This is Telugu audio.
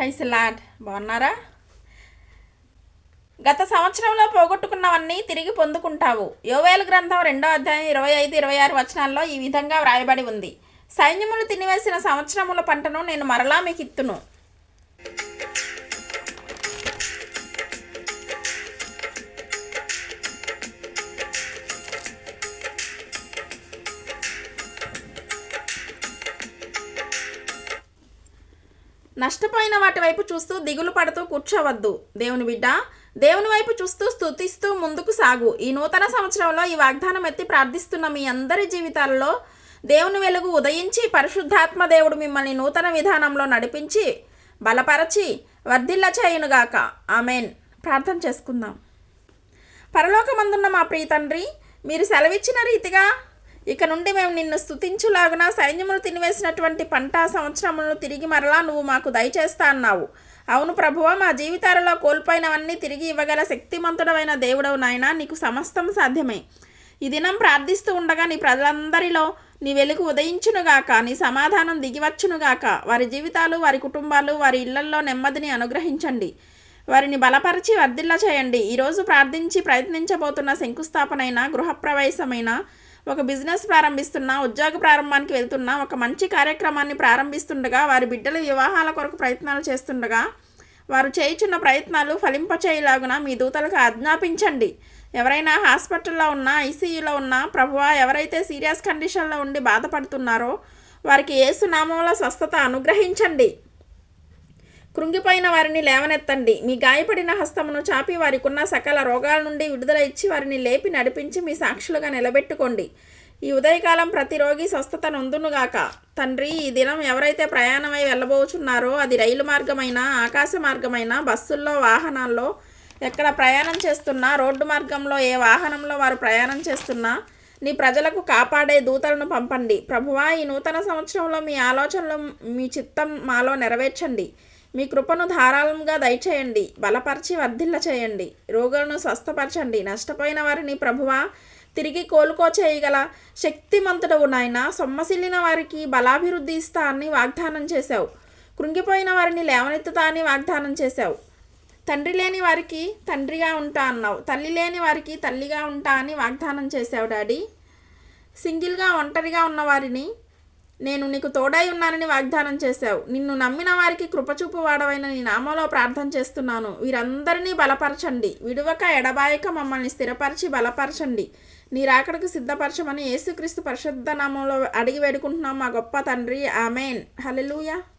ప్రైస్ లాడ్ బాగున్నారా? గత సంవత్సరంలో పోగొట్టుకున్నవన్నీ తిరిగి పొందుకుంటావు. యోవేలు గ్రంథం రెండో అధ్యాయం ఇరవై ఐదు ఇరవై ఆరు వచనాల్లో ఈ విధంగా వ్రాయబడి ఉంది. సైన్యములు తినివేసిన సంవత్సరముల పంటను నేను మరలా మీకు ఇత్తును. నష్టపోయిన వాటి వైపు చూస్తూ దిగులు పడుతూ కూర్చోవద్దు. దేవుని బిడ్డ దేవుని వైపు చూస్తూ స్థుతిస్తూ ముందుకు సాగు. ఈ నూతన సంవత్సరంలో ఈ వాగ్దానం ఎత్తి ప్రార్థిస్తున్న మీ అందరి జీవితాల్లో దేవుని వెలుగు ఉదయించి పరిశుద్ధాత్మ దేవుడు మిమ్మల్ని నూతన విధానంలో నడిపించి బలపరచి వర్ధిల్ల చేయునుగాక ఆమెన్. ప్రార్థన చేసుకుందాం. పరలోకమందున్న మా ప్రియ తండ్రి మీరు సెలవిచ్చిన రీతిగా ఇక నుండి మేము నిన్ను స్థుతించులాగున సైన్యములు తినివేసినటువంటి పంట సంవత్సరములను తిరిగి మరలా నువ్వు మాకు దయచేస్తా అన్నావు. అవును ప్రభువ మా జీవితాలలో కోల్పోయినవన్నీ తిరిగి ఇవ్వగల శక్తిమంతుడమైన దేవుడవు నాయన నీకు సమస్తం సాధ్యమే. ఈ దినం ప్రార్థిస్తూ ఉండగా నీ ప్రజలందరిలో నీ వెలుగు ఉదయించునుగాక నీ సమాధానం దిగివచ్చునుగాక వారి జీవితాలు వారి కుటుంబాలు వారి ఇళ్ళల్లో నెమ్మదిని అనుగ్రహించండి. వారిని బలపరిచి వర్ధిల్ల చేయండి ఈరోజు ప్రార్థించి ప్రయత్నించబోతున్న శంకుస్థాపనైన గృహప్రవేశమైన ఒక బిజినెస్ ప్రారంభిస్తున్నా ఉద్యోగ ప్రారంభానికి వెళ్తున్నా ఒక మంచి కార్యక్రమాన్ని ప్రారంభిస్తుండగా వారి బిడ్డల వివాహాల కొరకు ప్రయత్నాలు చేస్తుండగా వారు చేయుచున్న ప్రయత్నాలు ఫలింపచేయలాగున మీ దూతలకు ఆజ్ఞాపించండి. ఎవరైనా హాస్పిటల్లో ఉన్నా ఐసీయూలో ఉన్నా ప్రభువా ఎవరైతే సీరియస్ కండిషన్లో ఉండి బాధపడుతున్నారో వారికి ఏసునామంలో స్వస్థత అనుగ్రహించండి. కృంగిపోయిన వారిని లేవనెత్తండి. మీ గాయపడిన హస్తమును చాపి వారికున్న సకల రోగాల నుండి విడుదల ఇచ్చి వారిని లేపి నడిపించి మీ సాక్షులుగా నిలబెట్టుకోండి. ఈ ఉదయకాలం ప్రతి రోగి స్వస్థత నొందునుగాక. తండ్రి ఈ దినం ఎవరైతే ప్రయాణమై వెళ్ళబోచున్నారో అది రైలు మార్గమైన ఆకాశ మార్గమైన బస్సుల్లో వాహనాల్లో ఎక్కడ ప్రయాణం చేస్తున్నా రోడ్డు మార్గంలో ఏ వాహనంలో వారు ప్రయాణం చేస్తున్నా నీ ప్రజలకు కాపాడే దూతలను పంపండి. ప్రభువా ఈ నూతన సంవత్సరంలో మీ ఆలోచనలు మీ చిత్తం మాలో నెరవేర్చండి. మీ కృపను ధారాళంగా దయచేయండి బలపరిచి వర్ధిల్ల చేయండి రోగులను స్వస్థపరచండి నష్టపోయిన వారిని ప్రభువా తిరిగి కోలుకో చేయగల శక్తిమంతుడవు నాయన. సొమ్మసిల్లిన వారికి బలాభివృద్ధి ఇస్తా అని వాగ్దానం చేశావు. కృంగిపోయిన వారిని లేవనెత్తుతా అని వాగ్దానం చేశావు. తండ్రి లేని వారికి తండ్రిగా ఉంటా అన్నావు. తల్లి లేని వారికి తల్లిగా ఉంటా అని వాగ్దానం చేశావు డాడీ. సింగిల్గా ఒంటరిగా ఉన్న వారిని నేను నీకు తోడై ఉన్నానని వాగ్దానం చేశావు. నిన్ను నమ్మిన వారికి కృపచూపు వాడవైన నీ నామంలో ప్రార్థన చేస్తున్నాను. వీరందరినీ బలపరచండి. విడువక ఎడబాయక మమ్మల్ని స్థిరపరిచి బలపరచండి. నీ రాకడకు సిద్ధపరచమని యేసుక్రీస్తు పరిశుద్ధ నామంలో అడిగి వేడుకుంటున్నాం మా గొప్ప తండ్రి. ఆమెన్. హల్లెలూయా.